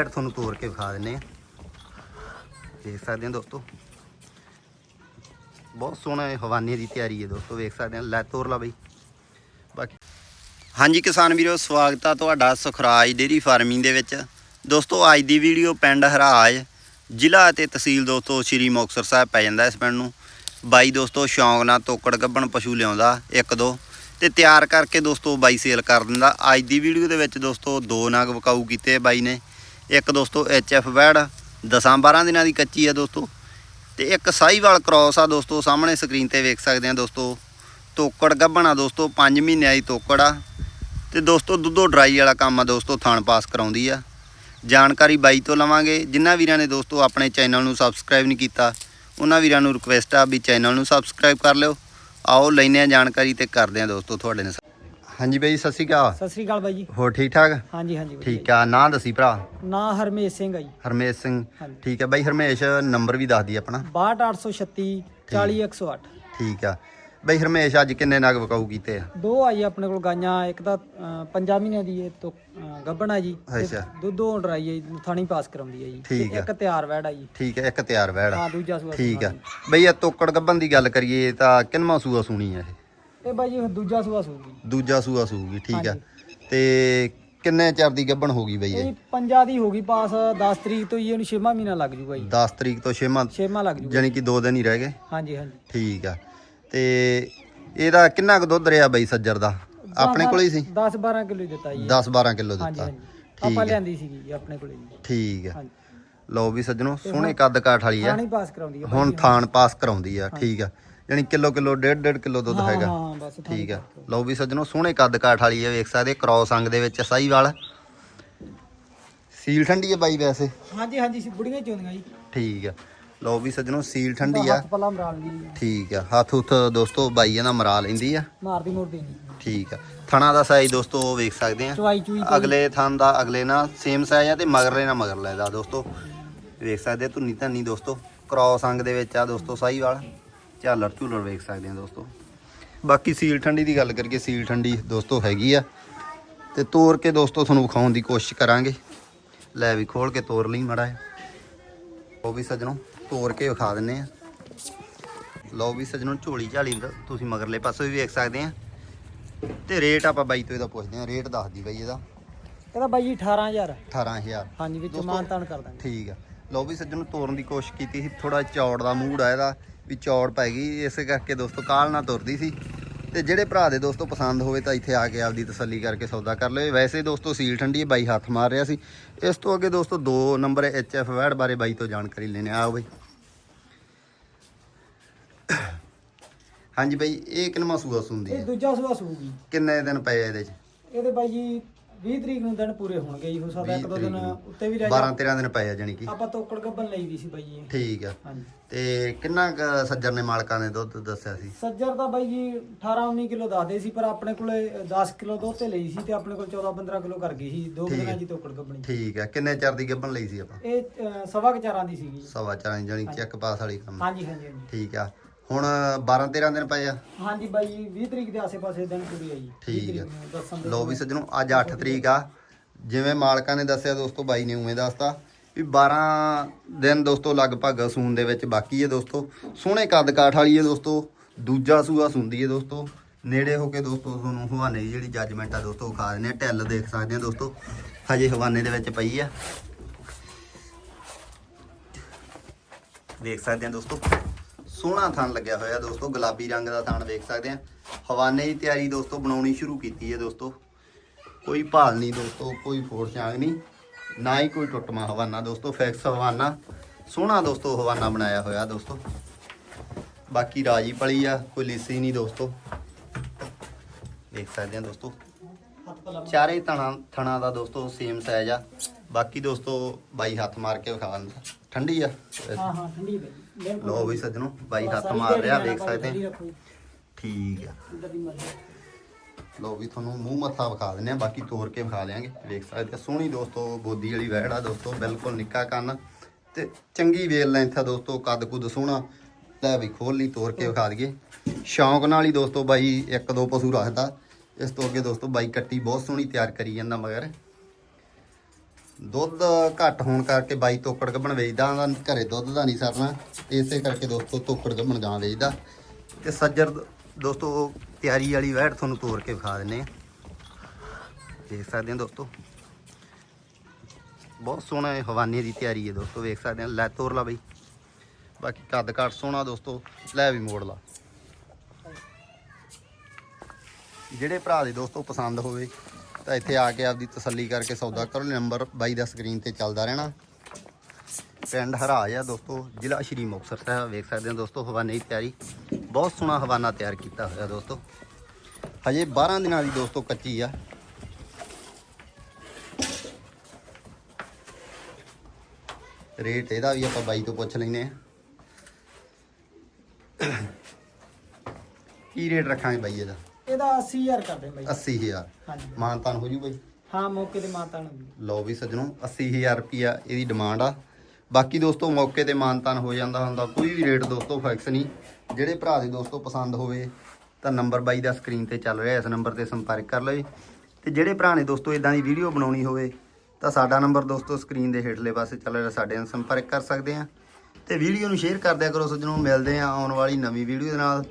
ਵੈੜ ਤੁਹਾਨੂੰ ਤੋੜ ਕੇ ਵਿਖਾ ਦਿੰਨੇ ਆ ਦੇਖ ਸਕਦੇ ਹੋ ਦੋਸਤੋ। ਬਹੁਤ ਸੋਹਣਾ ਇਹ ਹਵਾਨੇ ਦੀ ਤਿਆਰੀ ਹੈ ਦੋਸਤੋ, ਵੇਖ ਸਕਦੇ ਆ ਲੈ ਤੋਰ ਲਾ ਬਈ। ਬਾਕੀ ਹਾਂਜੀ ਕਿਸਾਨ ਵੀਰੋ, ਸਵਾਗਤ ਆ ਤੁਹਾਡਾ ਸੁਖਰਾਜ ਡੇਰੀ ਫਾਰਮਿੰਗ ਦੇ ਵਿੱਚ। ਦੋਸਤੋ, ਅੱਜ ਦੀ ਵੀਡੀਓ ਪਿੰਡ ਹਰਾਜ ਜ਼ਿਲ੍ਹਾ ਅਤੇ ਤਹਿਸੀਲ ਦੋਸਤੋ ਸ਼੍ਰੀ ਮੁਕਤਸਰ ਸਾਹਿਬ ਪੈ ਜਾਂਦਾ ਇਸ ਪਿੰਡ ਨੂੰ। ਬਾਈ ਦੋਸਤੋ, ਸ਼ੌਂਕ ਨਾਲ ਤੋਕੜ ਗੱਬਣ ਪਸ਼ੂ ਲਿਆਉਂਦਾ, ਇੱਕ ਦੋ। ਤੇ ਤਿਆਰ ਕਰਕੇ ਦੋਸਤੋ ਬਾਈ ਸੇਲ ਕਰ ਦਿੰਦਾ। ਅੱਜ ਦੀ ਵੀਡੀਓ ਦੇ ਵਿੱਚ ਦੋਸਤੋ ਦੋ ਨਾਗ ਵਿਕਾਊ ਕੀਤੇ ਬਾਈ ਨੇ। ਇੱਕ ਦੋਸਤੋ ਐਫ ਵੈੜ 10 12 ਦਿਨਾਂ ਦੀ ਕੱਚੀ ਆ ਦੋਸਤੋ। ਤੇ ਇੱਕ ਸਾਈਵਾਲ ਕ੍ਰਾਸ ਆ ਦੋਸਤੋ, ਸਾਹਮਣੇ ਸਕਰੀਨ ਤੇ ਵੇਖ ਸਕਦੇ ਆ ਦੋਸਤੋ। ਤੋਕੜ ਗੱਭਣਾ ਦੋਸਤੋ 5 ਮਹੀਨਿਆਂ ਦੀ ਤੋਕੜ ਆ। ਤੇ ਦੋਸਤੋ, ਦੁੱਧੋ ਡਰਾਈ ਵਾਲਾ ਕੰਮ ਆ ਦੋਸਤੋ, ਥਾਣ ਪਾਸ ਕਰਾਉਂਦੀ ਆ। ਜਾਣਕਾਰੀ ਬਾਈ ਤੋਂ ਲਵਾਂਗੇ। ਜਿਨ੍ਹਾਂ ਵੀਰਾਂ ਨੇ ਦੋਸਤੋ ਆਪਣੇ ਚੈਨਲ ਨੂੰ ਸਬਸਕ੍ਰਾਈਬ ਨਹੀਂ ਕੀਤਾ, ਉਹਨਾਂ ਵੀਰਾਂ ਨੂੰ ਰਿਕੁਐਸਟ ਆ ਵੀ ਚੈਨਲ ਨੂੰ ਸਬਸਕ੍ਰਾਈਬ ਕਰ ਲਿਓ। ਆਓ ਲੈਨੇ ਆ ਜਾਣਕਾਰੀ ਤੇ ਕਰਦੇ ਆ ਦੋਸਤੋ ਤੁਹਾਡੇ ਨਾਲ ਹਾਂਜੀ ਬਾਈ ਸਤਿ ਸ਼੍ਰੀ ਅਕਾਲ। ਸਤਿ ਸ੍ਰੀ ਅਕਾਲ ਬਾਈ ਜੀ। ਹੋਰ ਠੀਕ ਠਾਕ? ਹਾਂਜੀ ਹਾਂਜੀ ਵਧੀਆ। ਠੀਕ ਆ। ਨਾਂ ਦੱਸੀ ਭਰਾ? ਜੀ। ਨਾਂ ਹਰਮੇਸ਼ ਸਿੰਘ ਆ ਜੀ। ਹਰਮੇਸ਼ ਸਿੰਘ। ਹਾਂਜੀ। ਠੀਕ ਆ ਬਾਈ ਹਰਮੇਸ਼ ਨੰਬਰ ਵੀ ਦੱਸ ਦੀ ਆਪਣਾ। 62836 40108 ਠੀਕ। ਆ। ਬਾਈ ਹਰਮੇਸ਼ ਅੱਜ ਕਿੰਨੇ ਨਗ ਵਿਕਾਊ ਕੀਤੇ ਆ? ਦੋ ਆ ਜੀ ਆਪਣੇ ਕੋਲ ਗਾਈਆਂ ਇੱਕ ਤਾਂ ਅਹ, ਪੰਜਾਂ ਮਹੀਨਿਆਂ ਦੀ ਇਹ ਤੋਂ ਗੱਭਣ ਆ ਜੀ। ਤੇ ਅੱਛਾ। ਦੁੱਧੋਂ ਡਰਾਈ ਹੈ ਜੀ ਥਾਣੀ ਪਾਸ ਕਰਾਉਂਦੀ ਹੈ ਜੀ। ਤੇ ਠੀਕ ਆ। ਇੱਕ ਤਿਆਰ ਵੈੜ ਆ ਜੀ। ਠੀਕ ਹੈ ਇੱਕ ਤਿਆਰ ਵੈੜ ਹਾਂ ਦੂਜਾ ਸੂਆ ਠੀਕ ਆ। ਬਈ ਇਹ ਤੋਕੜ ਗੱਬਨ ਦੀ ਗੱਲ ਕਰੀਏ ਤਾਂ ਕਿੰਨਵਾਂ ਸੂਆ ਸੁਣੀ ਆ ਇਹ। ਇਹ ਬਾਈ ਜੀ ਦੂਜਾ ਸੂਆ ਸੂਗੀ। ਦੂਜਾ ਸੂਆ ਸੂਗੀ ਠੀਕ ਆ। ਤੇ ਕਿੰਨੇ ਚਿਰ ਦੀ ਗੱਬਨ ਹੋ ਗਈ ਬਈ ਇਹ? ਪੰਜਾਂ ਦੀ ਹੋ ਗਈ ਪਾਸ 10 ਤਰੀਕ ਤੋਂ ਜੀ ਇਹਨੂੰ 6ਵਾਂ ਮਹੀਨਾ ਲੱਗ ਜੂਗਾ ਜੀ। 10 ਤਰੀਕ ਤੋਂ 6ਵਾਂ 6ਵਾਂ ਲੱਗ ਜੂਗਾ। ਜਾਨੀ ਕਿ 2 ਦਿਨ ਹੀ ਰਹਿ ਗਏ? ਹਾਂਜੀ ਹਾਂਜੀ। ਠੀਕ ਆ। ਤੇ ਇਹਦਾ ਕਿੰਨਾ ਕੁ ਦੁੱਧ ਰਿਹਾ ਬਈ ਸੱਜਰ ਦਾ? ਆਪਣੇ ਕੋਲ ਹੀ ਸੀ? 10 12 ਕਿਲੋ ਦਿੱਤਾ ਜੀ। 10 12 ਕਿਲੋ ਦਿੱਤਾ। ਆਪਾਂ ਲਿਆਂਦੀ ਸੀਗੀ ਜੀ ਆਪਣੇ ਕੋਲੇ ਜੀ। ਠੀਕ ਆ। ਹਾਂਜੀ। ਲਓ ਵੀ ਸੱਜਣੋ ਸੋਹਣੇ ਕੱਦ ਕਾਠ ਵਾਲੀ ਆ। ਥਾਣੀ ਪਾਸ ਕਰਾਉਂਦੀ ਹੈ ਹੁਣ ਥਾਣ ਪਾਸ ਕਰਾਉਂਦੀ ਆ ਠੀਕ ਆ। ਜਾਨੀ ਕਿਲੋ ਕਿਲੋ ਡੇਢ ਡੇਢ ਕਿਲੋ ਦੁੱਧ ਹਾਂ ਹੈਗਾ। ਹਾਂ ਬਸ ਠੀਕ ਆ। ਲਓ ਵੀ ਸੱਜਣੋ ਸੋਹਣੇ ਕੱਦ ਕਾਠ ਵਾਲੀ ਆ ਵੇਖ ਸਕਦੇ ਕ੍ਰੋਸ ਅੰਗ ਦੇ ਵਿੱਚ ਸਾਈਵਾਲ ਸੀਲ ਠੰਡੀ ਆ ਬਾਈ ਵੈਸੇ। ਹਾਂਜੀ ਹਾਂਜੀ ਸੀ ਬੁੜੀਆਂ ਚੋਂਦੀਆਂ ਜੀ। ਠੀਕ ਆ। ਲਓ ਵੀ ਸੱਜਣੋ ਸੀਲ ਠੰਡੀ ਆ। ਹੱਥ ਪੱਲਾ ਮਰਾਲ ਦੀ ਠੀਕ ਆ। ਹੱਥ ਹੁੱਥ ਦੋਸਤੋ ਬਾਈ ਇਹਨਾਂ ਮਰਾ ਲੈਂਦੀ ਆ। ਮਾਰਦੀ ਮੋਰਦੀ ਨਹੀਂ। ਠੀਕ ਆ। ਥਣਾ ਦਾ ਸਾਈਜ਼ ਦੋਸਤੋ ਵੇਖ ਸਕਦੇ ਆ। ਚੂਈ ਅਗਲੇ ਥਣ ਦਾ ਅਗਲੇ ਨਾਲ ਸੇਮ ਸਾਈਜ਼ ਆ ਤੇ ਮਗਰਲੇ ਨਾਲ ਮਗਰਲੇ ਦਾ ਦੋਸਤੋ। ਵੇਖ ਸਕਦੇ ਆ ਧੁੰਨੀ ਧੰਨੀ ਦੋਸਤੋ। ਕ੍ਰੋਸ ਅੰਗ ਦੇ ਵਿੱਚ ਆ ਦੋਸਤੋ ਸਾਈਵਾਲ ਝਾਲਰ ਝੂਲਰ ਵੇਖ ਸਕਦੇ ਆ ਦੋਸਤੋ। ਬਾਕੀ ਸੀਲ ਠੰਡੀ ਦੀ ਗੱਲ ਕਰੀਏ ਸੀਲ ਠੰਡੀ ਦੋਸਤੋ ਹੈਗੀ ਆ। ਤੇ ਤੋੜ ਕੇ ਦੋਸਤੋ ਤੁਹਾਨੂੰ ਵਿਖਾਉਣ ਦੀ ਕੋਸ਼ਿਸ਼ ਕਰਾਂਗੇ। ਲੈ ਵੀ ਖੋਲ ਕੇ ਤੋੜ ਲਈ ਮੜਾ ਉਹ ਵੀ ਸੱਜਣੋ ਤੋੜ ਕੇ ਵਿਖਾ ਦਿੰਨੇ ਆ। ਲਓ ਵੀ ਸੱਜਣੋ ਝੋਲੀ ਝਾਲੀ ਦਾ ਤੁਸੀਂ ਮਗਰਲੇ ਪਾਸੇ ਵੀ ਵੇਖ ਸਕਦੇ ਆ। ਤੇ ਰੇਟ ਆਪਾਂ ਬਾਈ ਤੋਂ ਇਹਦਾ ਪੁੱਛਦੇ ਆ ਰੇਟ ਦੱਸ ਦੀ ਬਾਈ ਇਹਦਾ। ਇਹਦਾ ਬਾਈ ਜੀ 18000 18000 ਹਾਂਜੀ ਵਿੱਚ ਦੋਸਤੋ- ਮਾਨ ਤਾਨ ਕਰ ਦਾਂਗੇ। ਠੀਕ ਆ। ਲਓ ਵੀ ਸੱਜਣ ਨੂੰ ਤੋਰਨ ਦੀ ਕੋਸ਼ਿਸ਼ ਕੀਤੀ ਸੀ ਥੋੜਾ ਚੌੜ ਦਾ ਮੂਡ ਆ ਇਹਦਾ ਵੀ ਚੌੜ ਪੈ ਗਈ। ਇਸੇ ਕਰਕੇ ਦੋਸਤੋ ਕਾਲ ਨਾਲ ਤੁਰਦੀ ਸੀ। ਤੇ ਜਿਹੜੇ ਭਰਾ ਦੇ ਦੋਸਤੋ ਪਸੰਦ ਹੋਵੇ ਤਾਂ ਇੱਥੇ ਆ ਕੇ ਆਪਦੀ ਤਸੱਲੀ ਕਰਕੇ ਸੌਦਾ ਕਰ ਲਓ। ਵੈਸੇ ਦੋਸਤੋ ਸੀਲ ਠੰਡੀ ਹੈ, ਬਾਈ ਹੱਥ ਮਾਰ ਰਿਹਾ ਸੀ। ਇਸ ਤੋਂ ਅੱਗੇ ਦੋਸਤੋ ਦੋ ਨੰਬਰ ਐਚ ਐਫ ਵੈੜ ਬਾਰੇ ਬਾਈ ਤੋਂ ਜਾਣਕਾਰੀ ਲੈਣੇ ਆਓ ਬਈ। ਹਾਂਜੀ ਬਾਈ ਇਹ ਕਿੰਨਾ ਮਸੂਸ ਹੁੰਦੀ ਇਹ ਹੈ? ਦੂਜਾ ਸੂਆ ਸੂਗੀ। ਕਿੰਨੇ ਦਿਨ ਪਏ ਆ ਇਹਦੇ ਚ? ਇਹਦੇ ਬਾਈ ਜੀ 20 ਤਰੀਕ ਨੂੰ ਦਿਨ ਪੂਰੇ ਹੋਣਗੇ ਜੀ ਹੋ ਸਕਦਾ ਇੱਕ ਦੋ 20 ਦਿਨ ਨੂੰ। ਉੱਤੇ ਵੀ ਰਹਿ 12 ਜਾ 13 ਦਿਨ ਪਏ ਆ ਜਾਨੀ ਕਿ। ਆਪਾਂ ਤੋਕੜ ਗੱਬਨ ਲਈ ਦੀ ਸੀ ਬਾਈ ਜੀ। ਠੀਕ ਆ। ਹਾਂਜੀ। ਤੇ ਕਿੰਨਾ ਕੁ ਸੱਜਰ ਨੇ ਮਾਲਕਾਂ ਨੇ ਦੁੱਧ ਦੱਸਿਆ ਸੀ? ਸੱਜਰ ਦਾ ਬਾਈ ਜੀ 18 19 ਕਿਲੋ ਦੱਸਦੇ ਸੀ ਪਰ ਆਪਣੇ ਕੋਲੇ 10 ਕਿਲੋ ਦੁੱਧ ਤੇ ਲਈ ਸੀ ਤੇ ਆਪਣੇ ਕੋਲ 14 15 ਕਿਲੋ ਕਰ ਗਈ ਸੀ। ਦੋ ਠੀਕ। ਦਿਨਾਂ। ਜੀ ਤੋਕੜ ਗੱਬਣੀ ਠੀਕ ਆ। ਕਿੰਨੇ ਚਿਰ ਦੀ ਗੱਭਣ ਲਈ ਸੀ ਆਪਾਂ? ਇਹ ਸਵਾ ਕੁ ਚਾਰਾਂ ਦੀ ਸੀਗੀ। ਸਵਾ ਚਾਰਾਂ ਜਾਨੀ ਚੈੱਕ ਪਾਸ ਵਾਲੀ ਕੰਮ। ਹਾਂਜੀ ਹਾਂਜੀ ਹਾਂਜੀ। ਠੀਕ ਆ। ਹੁਣ 12 13 ਦਿਨ ਪਏ ਆ। ਹਾਂਜੀ ਬਾਈ ਜੀ 20 ਤਰੀਕ ਦੇ ਆਸੇ-ਪਾਸੇ ਦਿਨ ਪੂਰੀ ਆਈ ਠੀਕ ਆ। ਦੱਸਣ ਦੇ ਲੋ ਵੀ ਸੱਜਣੋ ਅੱਜ 8 ਤਰੀਕ ਆ। ਜਿਵੇਂ ਮਾਲਕਾਂ ਨੇ ਦੱਸਿਆ ਦੋਸਤੋ ਬਾਈ ਨੇ ਉਵੇਂ ਦੱਸਤਾ ਵੀ 12 ਦਿਨ ਦੋਸਤੋ ਲਗਭਗ ਸੂਨ ਦੇ ਵਿੱਚ ਬਾਕੀ ਹੈ ਦੋਸਤੋ। ਸੋਹਣੇ ਕੱਦ ਕਾਠ ਵਾਲੀ ਹੈ ਦੋਸਤੋ। ਦੂਜਾ ਸੂਆ ਸੁੰਦੀ ਹੈ ਦੋਸਤੋ। ਨੇੜੇ ਹੋ ਕੇ ਦੋਸਤੋ ਤੁਹਾਨੂੰ ਹਵਾਨੇ ਦੀ ਜਿਹੜੀ ਜੱਜਮੈਂਟ ਆ ਦੋਸਤੋ ਖਾ ਦਿੰਦੇ ਆ। ਢਿੱਲ ਦੇਖ ਸਕਦੇ ਆ ਦੋਸਤੋ। ਹਜੇ ਹਵਾਨੇ ਦੇ ਵਿੱਚ ਪਈ ਆ। ਦੇਖ ਸਕਦੇ ਆ ਦੋਸਤੋ। ਸੋਹਣਾ ਥਣ ਲੱਗਿਆ ਹੋਇਆ ਦੋਸਤੋ, ਗੁਲਾਬੀ ਰੰਗ ਦਾ ਥਣ ਵੇਖ ਸਕਦੇ ਆ। ਹਵਾਨੇ ਦੀ ਤਿਆਰੀ ਦੋਸਤੋ, ਬਣਾਉਣੀ ਸ਼ੁਰੂ ਕੀਤੀ ਹੈ ਦੋਸਤੋ। ਕੋਈ ਭਾਲ ਨਹੀਂ ਦੋਸਤੋ, ਕੋਈ ਫੋੜ ਚਾਂਗ ਨਹੀਂ, ਨਾ ਹੀ ਕੋਈ ਟੁੱਟਮਾ ਹਵਾਨਾ ਦੋਸਤੋ ਫਿਕਸ ਹਵਾਨਾ। ਸੋਹਣਾ ਦੋਸਤੋ, ਹਵਾਨਾ ਬਣਾਇਆ ਹੋਇਆ ਦੋਸਤੋ। ਬਾਕੀ ਰਾਜੀ ਪਲੀ ਆ, ਕੋਈ ਲੀਸੀ ਨਹੀਂ ਦੋਸਤੋ। ਦੇਖ ਸਕਦੇ ਆ ਦੋਸਤੋ। ਚਾਰੇ ਥਣਾ ਥਣਾ ਦਾ ਦੋਸਤੋ ਸੇਮ ਸਾਈਜ਼ ਆ। ਬਾਕੀ ਦੋਸਤੋ, ਬਾਈ ਹੱਥ ਮਾਰ ਕੇ ਵਿਖਾ ਦਿੰਦਾ। ਠੰਡੀ ਆ। ਹਾਂ ਹਾਂ ਠੰਡੀ ਬਿਲਕੁਲ। ਲੋ ਵੀ ਸੱਜਣੋ ਬਾਈ ਹੱਥ ਮਾਰ ਰਿਹਾ ਦੇਖ ਸਕਦੇ ਆ ਠੀਕ ਆ। ਇੱਧਰ ਦੀ ਮਰਜ਼ੀ। ਲੋ ਵੀ ਤੁਹਾਨੂੰ ਮੂੰਹ ਮੱਥਾ ਵਿਖਾ ਦਿੰਨੇ ਆ ਬਾਕੀ ਤੋੜ ਕੇ ਵਿਖਾ ਲਿਆਂਗੇ। ਵੇਖ ਸਕਦੇ ਆ ਸੋਹਣੀ ਦੋਸਤੋ ਬੋਦੀ ਵਾਲੀ ਵਹਿੜ ਆ ਦੋਸਤੋ ਬਿਲਕੁਲ ਨਿੱਕਾ ਕੰਨ। ਤੇ ਚੰਗੀ ਵੇਲ ਲੈਂਥ ਆ ਦੋਸਤੋ ਕੱਦ ਕੁੱਦ ਸੋਹਣਾ। ਲੈ ਵੀ ਖੋਲ ਲਈ ਤੋੜ ਕੇ ਵਿਖਾ ਦਈਏ। ਸ਼ੌਂਕ ਨਾਲ ਹੀ ਦੋਸਤੋ ਬਾਈ ਇੱਕ ਦੋ ਪਸ਼ੂ ਰੱਖਦਾ। ਇਸ ਤੋਂ ਅੱਗੇ ਦੋਸਤੋ ਬਾਈ ਕੱਟੀ ਬਹੁਤ ਸੋਹਣੀ ਤਿਆਰ ਕਰੀ ਜਾਂਦਾ ਮਗਰ। ਦੁੱਧ ਘੱਟ ਹੋਣ ਕਰਕੇ ਬਾਈ ਤੋਕੜ ਗੱਭਣ ਵੇਚਦਾ ਦਾ ਘਰੇ ਦੁੱਧ ਦਾ ਨਹੀਂ ਸਰਨਾ। ਇਸੇ ਕਰਕੇ ਦੋਸਤੋ ਤੋਕੜ ਗੱਭਣ ਗਾਂ ਵੇਚਦਾ। ਤੇ ਸੱਜਰ ਦੋਸਤੋ ਤਿਆਰੀ ਵਾਲੀ ਵਹਿੜ ਤੁਹਾਨੂੰ ਤੋੜ ਕੇ ਵਿਖਾ ਦਿੰਨੇ ਆ। ਦੇਖ ਸਕਦੇ ਹੋ ਦੋਸਤੋ। ਬਹੁਤ ਸੋਹਣਾ ਇਹ ਹਵਾਨੇ ਦੀ ਤਿਆਰੀ ਹੈ ਦੋਸਤੋ, ਵੇਖ ਸਕਦੇ ਆ। ਲੈ ਤੋਰ ਲਾ ਬਈ। ਬਾਕੀ ਕੱਦ ਘੱਟ ਸੋਹਣਾ ਦੋਸਤੋ, ਲੈ ਵੀ ਮੋੜ ਲਾ। ਜਿਹੜੇ ਭਰਾ ਦੇ ਦੋਸਤੋ ਪਸੰਦ ਹੋਵੇ ਤਾਂ ਇੱਥੇ ਆ ਕੇ ਆਪਦੀ ਤਸੱਲੀ ਕਰਕੇ ਸੌਦਾ ਕਰੋ। ਨੰਬਰ ਬਾਈ ਦਾ ਸਕਰੀਨ ਤੇ ਚੱਲਦਾ ਰਹਿਣਾ। ਪਿੰਡ ਹਰਾਜ ਆ ਦੋਸਤੋ, ਜ਼ਿਲ੍ਹਾ ਸ਼੍ਰੀ ਮੁਕਤਸਰ ਸਾਹਿਬ। ਵੇਖ ਸਕਦੇ ਹੋ ਦੋਸਤੋ ਹਵਾਨੇ ਦੀ ਤਿਆਰੀ। ਬਹੁਤ ਸੋਹਣਾ ਹਵਾਨਾ ਤਿਆਰ ਕੀਤਾ ਹੋਇਆ ਦੋਸਤੋ। ਹਜੇ 12 ਦਿਨਾਂ ਦੀ ਦੋਸਤੋ ਕੱਚੀ ਆ। ਰੇਟ ਇਹਦਾ ਵੀ ਆਪਾਂ ਬਾਈ ਤੋਂ ਪੁੱਛ ਲੈਨੇ ਆ ਕੀ ਰੇਟ ਰੱਖਾਂਗੇ ਬਾਈ ਇਹਦਾ? ਇਹਦਾ 80000 ਕਰਦੇ ਬਾਈ। 80000 ਹਾਂਜੀ। ਮਾਨਤਾਨ ਹੋ ਜੂ ਬਾਈ। ਹਾਂ ਮੌਕੇ ਤੇ ਮਾਤਾ ਨੂੰ ਲਓ ਵੀ ਸੱਜਣੋ 80000 ਰੁਪਿਆ ਇਹਦੀ ਡਿਮਾਂਡ ਆ। ਬਾਕੀ ਦੋਸਤੋ ਮੌਕੇ ਤੇ ਮਾਨਤਾਨ ਹੋ ਜਾਂਦਾ ਹੁੰਦਾ। ਕੋਈ ਵੀ ਰੇਟ ਦੋਸਤੋ ਫਿਕਸ ਨਹੀਂ। ਜਿਹੜੇ ਭਰਾ ਦੇ ਦੋਸਤੋ ਪਸੰਦ ਹੋਵੇ ਤਾਂ ਨੰਬਰ ਬਾਈ ਦਾ ਸਕਰੀਨ ਤੇ ਚੱਲ ਰਿਹਾ। ਇਸ ਨੰਬਰ ਤੇ ਸੰਪਰਕ ਕਰ ਲਓ ਜੀ। ਤੇ ਜਿਹੜੇ ਭਰਾ ਨੇ ਦੋਸਤੋ ਇਦਾਂ ਦੀ ਵੀਡੀਓ ਬਣਾਉਣੀ ਹੋਵੇ ਤਾਂ ਸਾਡਾ ਨੰਬਰ ਦੋਸਤੋ ਸਕਰੀਨ ਦੇ ਹੇਠਲੇ ਪਾਸੇ ਚੱਲ ਰਿਹਾ। ਸਾਡੇ ਨਾਲ ਸੰਪਰਕ ਕਰ ਸਕਦੇ ਆ। ਤੇ ਵੀਡੀਓ ਨੂੰ ਸ਼ੇਅਰ ਕਰ ਦਿਆ ਕਰੋ ਸੱਜਣੋ। ਮਿਲਦੇ ਆ ਆਉਣ ਵਾਲੀ ਨਵੀਂ ਵੀਡੀਓ ਦੇ ਨਾਲ।